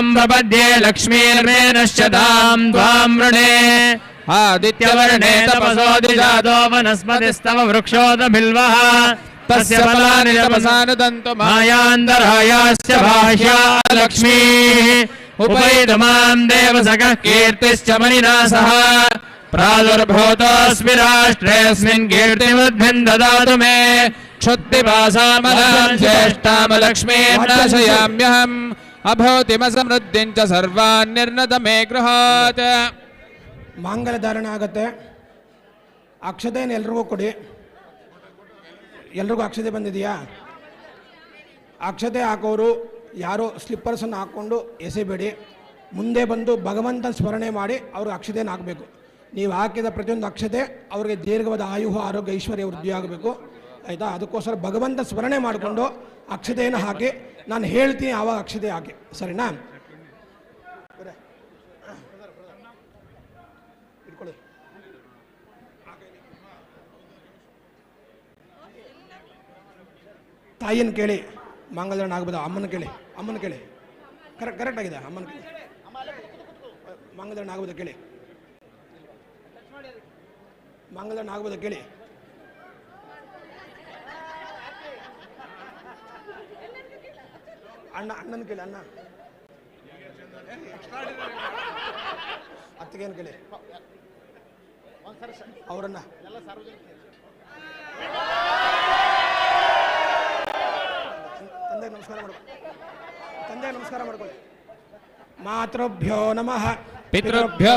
ताम् प्रपद्ये लक्ष्मीर्मे नश्यताम् त्वाम् वृणे। आदित्यवर्णे तपसोऽधिजातो वनस्पतिस्तव वृक्षोदबिल्वः तस्य फलानि तपसानुदन्तु मायान्तरायास्य भाष्या लक्ष्मीः। उपैतमाम् देवसखः कीर्तिश्च सह प्रादुर्भूतोऽस्मि राष्ट्रेऽस्मिन् कीर्तिमुद्भिम् ददातु मे। ज्येष्ठामलक्ष्मीम् नाशयाम्यहम् ಅಭೌತಿಮಸಮೃದ್ಧಿಂಚ ಸರ್ವಾನ್ಯರ್ನದ ಮೇ ಗೃಹಾತ್ ಮಾಂಗಲ್ಯ ಧಾರಣೆ ಆಗತ್ತೆ. ಅಕ್ಷತೆಯನ್ನು ಎಲ್ರಿಗೂ ಕೊಡಿ. ಎಲ್ರಿಗೂ ಅಕ್ಷತೆ ಬಂದಿದೆಯಾ? ಅಕ್ಷತೆ ಹಾಕೋರು ಯಾರೋ ಸ್ಲಿಪ್ಪರ್ಸನ್ನು ಹಾಕ್ಕೊಂಡು ಎಸೆಬೇಡಿ. ಮುಂದೆ ಬಂದು ಭಗವಂತನ ಸ್ಮರಣೆ ಮಾಡಿ ಅವ್ರಿಗೆ ಅಕ್ಷತೆಯನ್ನು ಹಾಕಬೇಕು. ನೀವು ಹಾಕಿದ ಪ್ರತಿಯೊಂದು ಅಕ್ಷತೆ ಅವರಿಗೆ ದೀರ್ಘವಾದ ಆಯುಹ, ಆರೋಗ್ಯ, ಐಶ್ವರ್ಯ, ವೃದ್ಧಿ ಆಗಬೇಕು. ಆಯಿತಾ? ಅದಕ್ಕೋಸ್ಕರ ಭಗವಂತ ಸ್ಮರಣೆ ಮಾಡಿಕೊಂಡು ಅಕ್ಷತೆಯನ್ನು ಹಾಕಿ ನಾನು ಹೇಳ್ತೀನಿ ಆವಾಗ ಅಕ್ಷತೆ ಹಾಕಿ. ಸರಿನಾ? ಇಟ್ಕೊಳ್ಳಿ. ತಾಯಿಯನ್ನು ಕೇಳಿ ಮಾಂಗಲ್ಯನ ಆಗ್ಬೋದು ಅಮ್ಮನ ಕೇಳಿ ಅಮ್ಮನ ಕೇಳಿ. ಕರೆಕ್ಟ್ ಕರೆಕ್ಟ್ ಆಗಿದೆ ಅಮ್ಮನ ಕೇಳಿ. ಮಾಂಗಲ್ಯನ ಆಗ್ಬೋದು ಕೇಳಿ. ಮಾಂಗಲ್ಯನ ಆಗ್ಬೋದು ಕೇಳಿ. ಅಣ್ಣ, ಅಣ್ಣನ ಕೇಳಿ, ಅಣ್ಣ. ಅತ್ತಿಗೇನು ಕೇಳಿ? ಅವರನ್ನ. ತಂದೆಗೆ ನಮಸ್ಕಾರ ಮಾಡ್ಕೊಳ್ಳಿ ತಂದೆಗೆ ನಮಸ್ಕಾರ ಮಾಡ್ಕೊಳ್ಳಿ. ಮಾತೃಭ್ಯೋ ನಮಃ. ಪಿತೃಭ್ಯೋ